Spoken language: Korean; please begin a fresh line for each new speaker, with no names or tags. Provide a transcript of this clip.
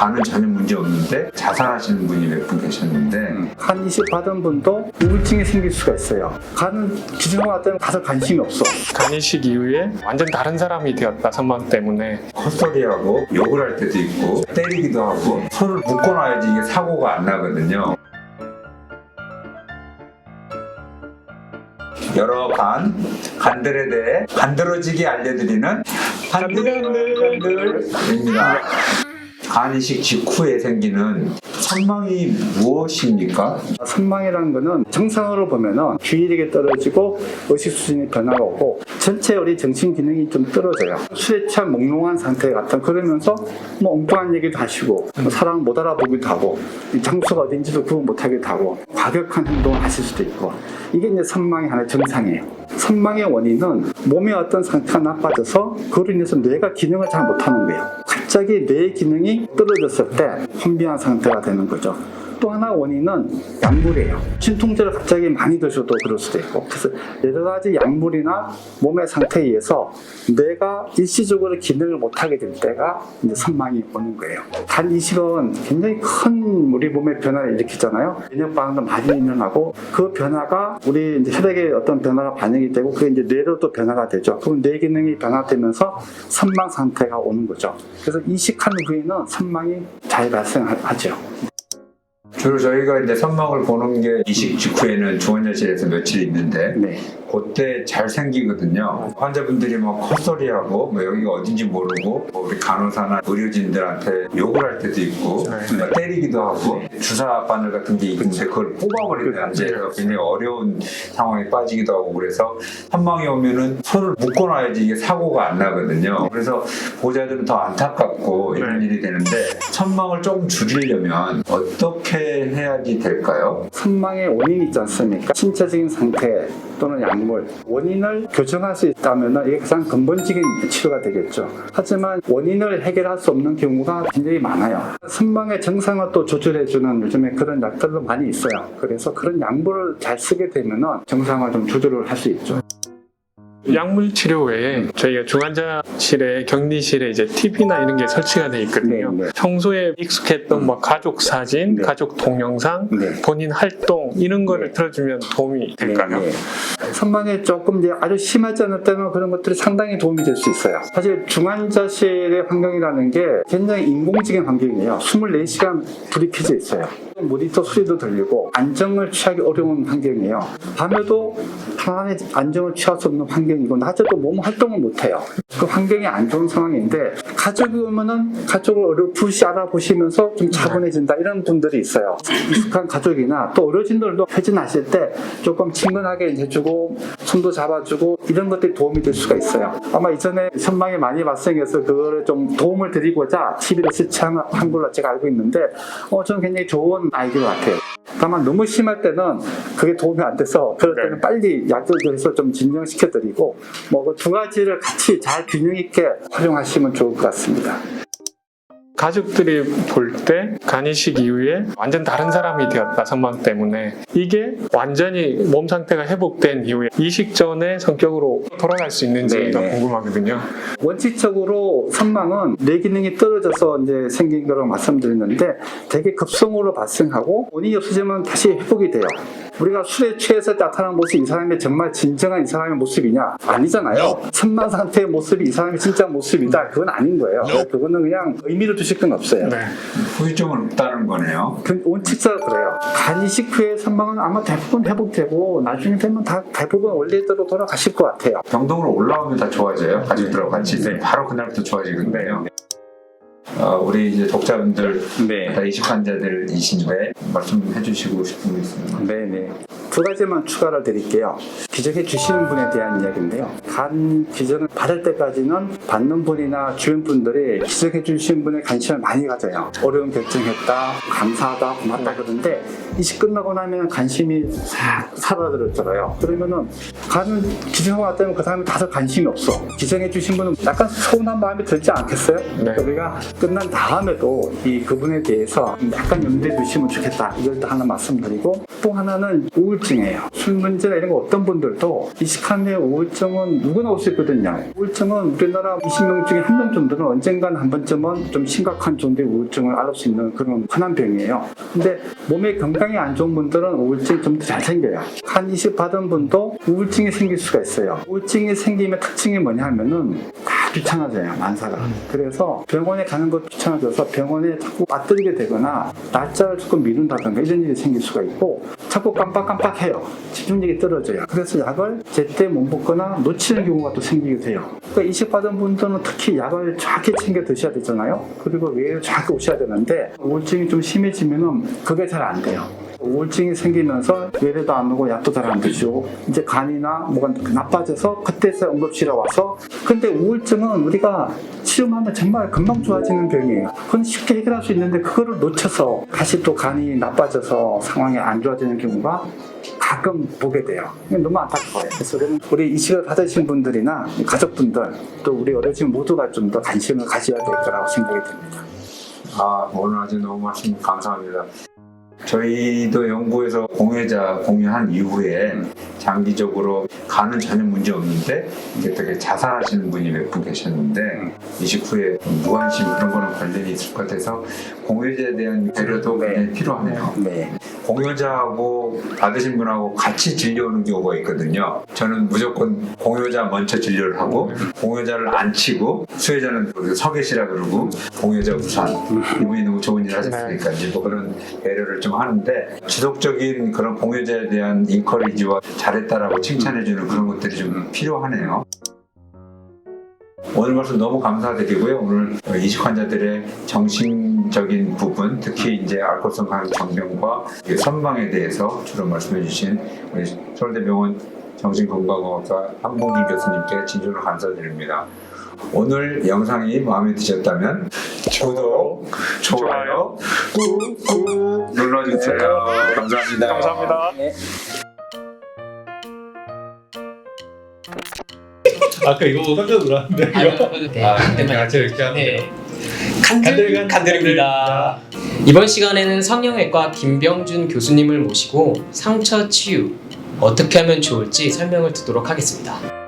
간은 전혀 문제 없는데 자살하시는 분이 몇 분 계셨는데
간 이식 받은 분도 우울증이 생길 수가 있어요. 간은 기준화 때문에 다들 관심이 없어.
간이식 이후에 완전 다른 사람이 되었다 선망 때문에
헛소리하고 욕을 할 때도 있고 때리기도 하고 손을 묶어놔야지 이게 사고가 안 나거든요. 여러 간, 간들에 대해 간드러지게 알려드리는 간들간들입니다. 간이식 직후에 생기는 선망이 무엇입니까?
선망이라는 거는 정상으로 보면은 주의력이 떨어지고 의식 수준이 변화가 오고 전체 우리 정신 기능이 좀 떨어져요. 술에 취한 몽롱한 상태 같은 그러면서 뭐 엉뚱한 얘기도 하시고 뭐 사람 못 알아보기도 하고 이 장소가 어딘지도 구분 못하기도 하고 과격한 행동을 하실 수도 있고 이게 이제 선망의 하나의 정상이에요. 선망의 원인은 몸의 어떤 상태가 나빠져서 그로 인해서 뇌가 기능을 잘 못하는 거예요. 갑자기 뇌 기능이 떨어졌을 때 혼비한 상태가 되는 거죠. 또 하나 원인은 약물이에요. 진통제를 갑자기 많이 드셔도 그럴 수도 있고. 그래서 여러 가지 약물이나 몸의 상태에 의해서 뇌가 일시적으로 기능을 못하게 될 때가 이제 선망이 오는 거예요. 간 이식은 굉장히 큰 우리 몸의 변화를 일으키잖아요. 면역 반응도 많이 일어나고 그 변화가 우리 이제 혈액에 어떤 변화가 반영이 되고 그게 이제 뇌로 또 변화가 되죠. 그럼 뇌 기능이 변화되면서 선망 상태가 오는 거죠. 그래서 이식한 후에는 선망이 잘 발생하죠.
주로 저희가 이제 선망을 보는 게 이식 직후에는 중환자실에서 며칠 있는데
네.
그때 잘 생기거든요. 환자분들이 막 헛소리하고 뭐 여기가 어딘지 모르고 뭐 우리 간호사나 의료진들한테 욕을 할 때도 있고
네.
뭐 때리기도 하고 주사 바늘 같은 게 있는데 그걸 뽑아버리면 이제 굉장히 어려운 상황에 빠지기도 하고 그래서 선망이 오면은 손을 묶어놔야지 이게 사고가 안 나거든요. 그래서 보호자들은 더 안타깝고 이런
네.
일이 되는데 선망을 조금 줄이려면 어떻게 해야지 될까요?
선망의 원인이 있지 않습니까? 신체적인 상태 또는 약물 원인을 교정할 수 있다면 이게 가장 근본적인 치료가 되겠죠. 하지만 원인을 해결할 수 없는 경우가 굉장히 많아요. 선망의 정상을 또 조절해주는 요즘에 그런 약들도 많이 있어요. 그래서 그런 약물을 잘 쓰게 되면 정상을 좀 조절을 할 수 있죠.
약물 치료 외에 저희가 중환자실에 격리실에 이제 TV나 이런 게 설치가 돼 있거든요.
네, 네.
평소에 익숙했던 뭐 가족 사진,
네.
가족 동영상,
네.
본인 활동 이런 거를
네.
틀어주면 도움이 될까요?
네, 네. 선망이 조금 이제 아주 심하지 때는 그런 것들이 상당히 도움이 될 수 있어요. 사실 중환자실의 환경이라는 게 굉장히 인공적인 환경이에요. 24시간 불이 켜져 있어요. 모니터 소리도 들리고 안정을 취하기 어려운 환경이에요. 밤에도 편안히 안정을 취할 수 없는 환경이고 낮에도 몸 활동을 못 해요. 그 환경이 안 좋은 상황인데 가족이 오면은 가족을 어렴풋이 알아보시면서 좀 차분해진다 이런 분들이 있어요. 익숙한 가족이나 또 어르신들도 회진하실 때 조금 친근하게 해주고 손도 잡아주고 이런 것들이 도움이 될 수가 있어요. 아마 이전에 선망이 많이 발생해서 그거를 좀 도움을 드리고자 TV를 설치한 걸로 제가 알고 있는데 어, 저는 굉장히 좋은 아이디어 같아요. 다만 너무 심할 때는 그게 도움이 안 돼서 그럴 때는
네.
빨리 약을 들여서 좀 진정시켜 드리고 뭐그두 가지를 같이 잘 균형 있게 활용하시면 좋을 것 같습니다.
가족들이 볼 때 간이식 이후에 완전 다른 사람이 되었다 선망 때문에 이게 완전히 몸 상태가 회복된 이후에 이식 전의 성격으로 돌아갈 수 있는지가
네, 네.
궁금하거든요.
원칙적으로 선망은 뇌 기능이 떨어져서 이제 생긴 거라고 말씀드렸는데 되게 급성으로 발생하고 원인이 없어지면 다시 회복이 돼요. 우리가 술에 취해서 나타나는 모습이 이 사람의 정말 진정한 이 사람의 모습이냐? 아니잖아요. 선망 상태의 모습이 이 사람의 진짜 모습이다. 그건 아닌 거예요. 그거는 그냥 의미를 두실 건 없어요.
네.
후유증은 없다는 거네요.
그 원칙적으로 그래요. 간이식 후에 선망은 아마 대부분 회복되고 나중에 되면 다 대부분 원래대로 돌아가실 것 같아요.
병동으로 올라오면 다 좋아져요. 가족들하고 같이 바로 그날부터 좋아지거든요. 어, 우리 이제 독자분들
네.
다 이식 환자들이신데 말씀해 주시고 싶은 게 있으면
네네. 두 가지만 추가를 드릴게요. 기증해 주시는 분에 대한 이야기인데요. 간 기증을 받을 때까지는 받는 분이나 주변 분들이 기증해 주신 분에 관심을 많이 가져요. 어려운 결정했다, 감사하다, 고맙다 그러는데 이식 끝나고 나면 관심이 싹 사라져요. 그러면은 간은 기증하고 났다면 그 사람이 다들 관심이 없어. 기증해 주신 분은 약간 서운한 마음이 들지 않겠어요?
네.
우리가 끝난 다음에도 이 그분에 대해서 약간 염두에 두시면 좋겠다. 이걸 또 하나 말씀드리고 또 하나는 우울증이에요. 술 문제나 이런 거 어떤 분들도 이식한 후에 우울증은 누구나 올 수 있거든요. 우울증은 우리나라 20명 중에 한 명 정도는 언젠간 한 번쯤은 좀 심각한 정도의 우울증을 앓을 수 있는 그런 흔한 병이에요. 근데 몸에 건강이 안 좋은 분들은 우울증이 좀더잘 생겨요. 한 이식 받은 분도 우울증이 생길 수가 있어요. 우울증이 생기면 특징이 뭐냐 하면은 다 귀찮아져요, 만사가. 그래서 병원에 가는 것 귀찮아져서 병원에 자꾸 빠뜨리게 되거나 날짜를 조금 미룬다든가 이런 일이 생길 수가 있고 자꾸 깜빡깜빡해요. 집중력이 떨어져요. 그래서 약을 제때 못 먹거나 놓치는 경우가 또 생기게 돼요. 그러니까 이식받은 분들은 특히 약을 정확히 챙겨 드셔야 되잖아요. 그리고 외를 정확히 오셔야 되는데 우울증이 좀 심해지면은 그게 잘 안 돼요. 우울증이 생기면서 외래도 안 오고 약도 잘 안 드시고 이제 간이나 뭐가 나빠져서 그때서 응급실에 와서 근데 우울증은 우리가 치료하면 정말 금방 좋아지는 병이에요. 그건 쉽게 해결할 수 있는데 그거를 놓쳐서 다시 또 간이 나빠져서 상황이 안 좋아지는 경우가 가끔 보게 돼요. 너무 안타까워요. 그래서 우리 이식을 받으신 분들이나 가족분들 또 우리 어르신 모두가 좀 더 관심을 가져야 될 거라고 생각이 듭니다.
아, 오늘 아주 너무 말씀 감사합니다. 저희도 연구에서 공여자 공유한 이후에 장기적으로 간은 전혀 문제 없는데 이게 되게 자살하시는 분이 몇 분 계셨는데 이식 후에 무관심 그런 거랑 관련이 있을 것 같아서 공여자에 대한 배려도 굉장히 필요하네요.
네.
공여자하고 받으신 분하고 같이 진료하는 경우가 있거든요. 저는 무조건 공여자 먼저 진료를 하고 공여자를 안 치고 수혜자는 그서 계시라 그러고 공여자 우선 이분이 너무 좋은 일 하셨으니까 이제 뭐 그런 배려를 좀 하는데 지속적인 그런 공여자에 대한 인커리지와 잘했다라고 칭찬해주는 그런 것들이 좀 필요하네요. 오늘 말씀 너무 감사드리고요. 오늘 이식 환자들의 정신적인 부분, 특히 이제 알코올성 간 정병과 이 선망에 대해서 주로 말씀해 주신 우리 서울대병원 정신건강학과 한봉기 교수님께 진심으로 감사드립니다. 오늘 영상이 마음에 드셨다면 구독, 좋아요, 꾹꾹 눌러주세요. 감사합니다.
감사합니다.
아까 이거 깜짝 놀랐는데
네.
아, 같이 이렇게 하면 돼요.
네. 간들 간들입니다. 이번 시간에는 성형외과 김병준 교수님을 모시고 상처 치유 어떻게 하면 좋을지 설명을 듣도록 하겠습니다.